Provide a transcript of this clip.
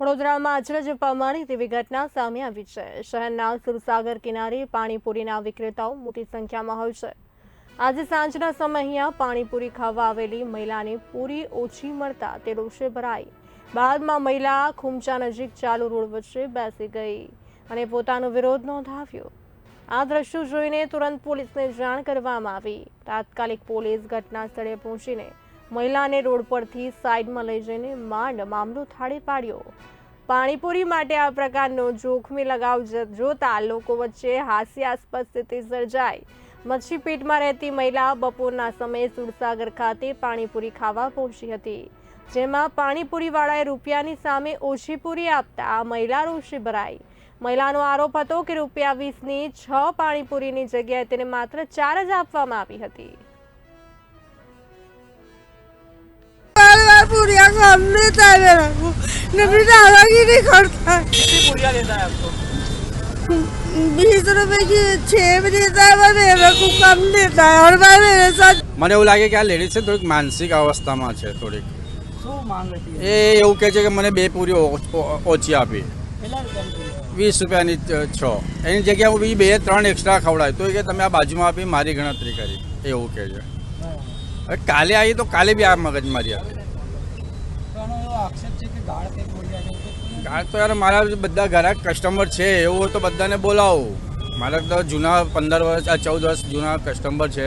વડોદરામાં અચરજ પામવાની તેવી ઘટના સામે આવી છે. શહેરના સુરસાગર કિનારે પાણીપુરીના વિક્રેતાઓ મોટી સંખ્યામાં હોય છે. આજે સાંજના સમય અહીંયા પાણીપુરી ખાવા આવેલી મહિલાને પૂરી ઓછી મળતા તે રોષે ભરાઈ. બાદમાં મહિલા ખુમચા નજીક ચાલુ રોડ વચ્ચે બેસી ગઈ અને પોતાનો વિરોધ નોંધાવ્યો. આ દ્રશ્યો જોઈને તુરંત પોલીસને જાણ કરવામાં આવી. તાત્કાલિક પોલીસ ઘટના સ્થળે પહોંચીને મહિલાને રોડ પરથી સાઈડમાં લઈ જઈને માંડ મામલો થાળે પાડ્યો. પાણીપુરી માટે આ પ્રકારનો જોખમી લગાવ જોતા લોકો વચ્ચે હાસ્યાસ્પદ સ્થિતિ સર્જાઈ. મચ્છી પેટમાં રહેતી મહિલા બપોરના સમયે સુરસાગર ખાતે પાણીપુરી ખાવા પહોંચી હતી, જેમાં પાણીપુરીવાળાએ રૂપિયાની સામે ઓછી પૂરી આપતા આ મહિલા રોષે ભરાઈ. મહિલાનો આરોપ હતો કે રૂપિયા વીસની છ પાણીપુરીની જગ્યાએ તેને માત્ર ચાર જ આપવામાં આવી હતી. बार पूरिया काम लेता है मेरा को नबी दादागी नहीं करता है कितनी पूरियाँ देता है आपको बीस रुपए की छह भी देता है पर मेरे को कम देता है और भाई मेरे साथ મને એવું લાગે કે આ લેડીઝ છે થોડીક માનસિક અવસ્થામાં છે થોડીક શું માંગ હતી એ એવું કહે છે કે મને બે પૂરી ઓ- ઓ- ઓછી આપી કેટલા રૂપિયાની પૂરી વીસ રૂપિયાની ચ- છ એની જગ્યાએ હું બીજી બે ત્રણ એક્સ્ટ્રા ખવડાવી તો એ કે તમે આ બાજુમાં આપી મારી ગણતરી કરી એવું કહે છે હવે કાલે આવી તો કાલે બી આ મગજમારી હતી કે ગાળ તો યાર મારા બધા ઘરાક કસ્ટમર છે, એવું તો બધાને બોલાવો. મારા તો જૂના પંદર વર્ષ ચૌદ વર્ષ જૂના કસ્ટમર છે.